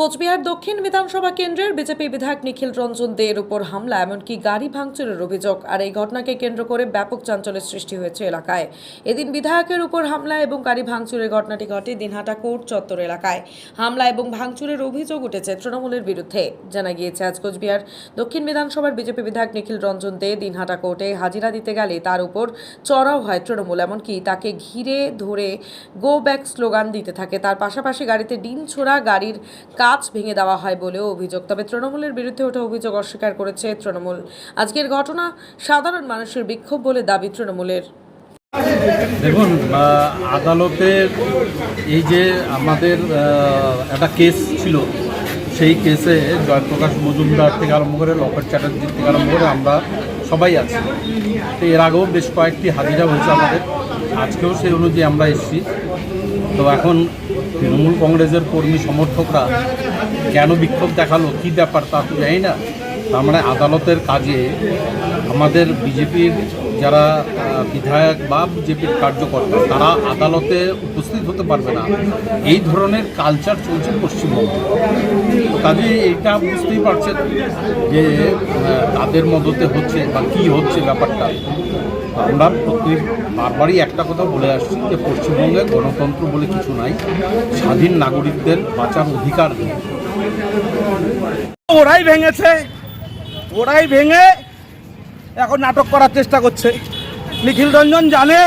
কোচবিহার দক্ষিণ বিধানসভা কেন্দ্রের বিজেপি বিধায়ক নিখিল রঞ্জন দের উপর হামলা, এমনকি গাড়ি ভাঙচুরের অভিযোগ, আর এই ঘটনাকে কেন্দ্র করে ব্যাপক চাঞ্চল্যের সৃষ্টি হয়েছে এলাকায়। এদিন বিধায়কের উপর হামলা এবং গাড়ি ভাঙচুরের ঘটনাটি ঘটে দিনহাটা কোর্ট চত্বর এলাকায়। হামলা এবং ভাঙচুরের অভিযোগ উঠেছে তৃণমূলের বিরুদ্ধে। জানা গিয়েছে, আজ কোচবিহার দক্ষিণ বিধানসভার বিজেপি বিধায়ক নিখিল রঞ্জন দে দিনহাটা কোর্টে হাজিরা দিতে গেলে তার উপর চড়াও হয় তৃণমূল, এমনকি তাকে ঘিরে ধরে গো ব্যাক স্লোগান দিতে থাকে। তার পাশাপাশি গাড়িতে ডিম ছোড়া গাড়ির কাচ ভেঙে দেওয়া হয় বলেও অভিযোগ। তবে তৃণমূলের বিরুদ্ধে ওঠা অভিযোগ অস্বীকার করেছে তৃণমূল। আজকের ঘটনা সাধারণ মানুষের বিক্ষোভ বলে দাবি তৃণমূলের। দেখুন আহ, আদালতের এই যে আমাদের একটা কেস ছিল সেই কেসে জয়প্রকাশ মজুমদার থেকে আরম্ভ করে লকেট চ্যাটার্জির থেকে আরম্ভ করে আমরা সবাই আছি। তো এর আগেও বেশ কয়েকটি হাজিরা হয়েছে আমাদের। আজকেও সেই অনুযায়ী আমরা এসেছি। তো এখন তৃণমূল কংগ্রেসের কর্মী সমর্থকরা কেন বিক্ষোভ দেখাল? কী ব্যাপার তা তো জানি না। তার মানে আদালতের কাজে আমাদের বিজেপির যারা বিধায়ক বা বিজেপির কার্যকর্তা, তারা আদালতে উপস্থিত হতে পারবে না। এই ধরনের কালচার চলছে পশ্চিমবঙ্গে। তো কাজে এইটা বুঝতেই পারছেন যে তাদের মদতে হচ্ছে বা কী হচ্ছে ব্যাপারটা। আমরা প্রতি বারবারই একটা কথা বলে আসছি যে পশ্চিমবঙ্গে গণতন্ত্র বলে কিছু নাই স্বাধীন নাগরিকদের বাঁচার অধিকার নেই। ওরাই ভেঙেছে ওরাই ভেঙে এখন নাটক করার চেষ্টা করছে। নিখিল রঞ্জন জানে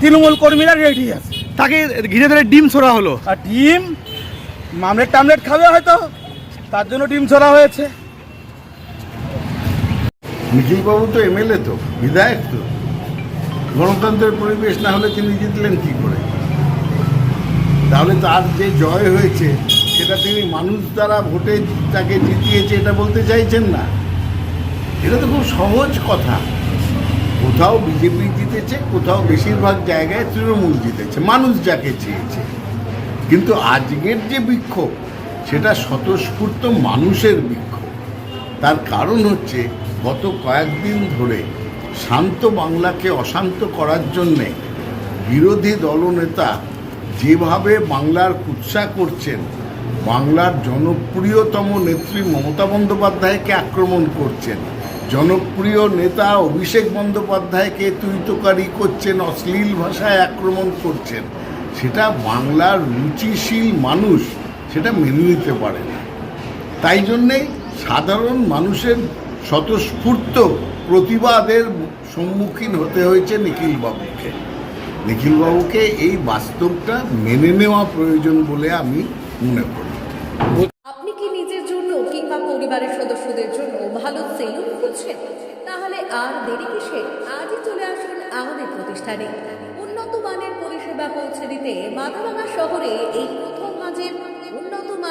তৃণমূল কর্মীরা রেডি আছে। তাকে ঘিরে ধরে ডিম ছোড়া হলো। আর ডিম মামলেট টামলেট খাবে হয়তো তার জন্য ডিম ছোড়া হয়েছে। নিখিলবাবু তো এমএলএ তো, বিধায়ক তো। গণতন্ত্রের পরিবেশ না হলে তিনি জিতলেন কি করে? তাহলে তার যে জয় হয়েছে, সেটা তিনি মানুষ দ্বারা ভোটে তাকে জিতিয়েছে এটা বলতে চাইছেন না। এটা তো খুব সহজ কথা। কোথাও বিজেপি জিতেছে, কোথাও বেশিরভাগ জায়গায় তৃণমূল জিতেছে, মানুষ যাকে চেয়েছে। কিন্তু আজকের যে বিক্ষোভ, সেটা স্বতঃস্ফূর্ত মানুষের বিক্ষোভ। তার কারণ হচ্ছে গত কয়েকদিন ধরে শান্ত বাংলাকে অশান্ত করার জন্যে বিরোধী দলনেতা যেভাবে বাংলার কুৎসা করছেন, বাংলার জনপ্রিয়তম নেত্রী মমতা বন্দ্যোপাধ্যায়কে আক্রমণ করছেন, জনপ্রিয় নেতা অভিষেক বন্দ্যোপাধ্যায়কে তুইতকারি করছেন, অশ্লীল ভাষায় আক্রমণ করছেন, সেটা বাংলার রুচিশীল মানুষ সেটা মেনে নিতে পারে না। তাই জন্যে সাধারণ মানুষের স্বতঃস্ফূর্ত প্রতিবাদের সম্মুখীন হতে হয়েছে নিখিলবাবুকে। নিখিলবাবুকে এই বাস্তবটা মেনে নেওয়া প্রয়োজন বলে আমি মনে করি। আপনি কি নিজের জন্য কিংবা পরিবারের সদস্যদের জন্য ভালো সেলুন খুঁজছেন? তাহলে আর দেরি কিসে? আজই চলে আসুন আমাদের প্রতিষ্ঠানে। উন্নত মানের পরিষেবা পৌঁছে দিতে মাথাভাঙা শহরে এই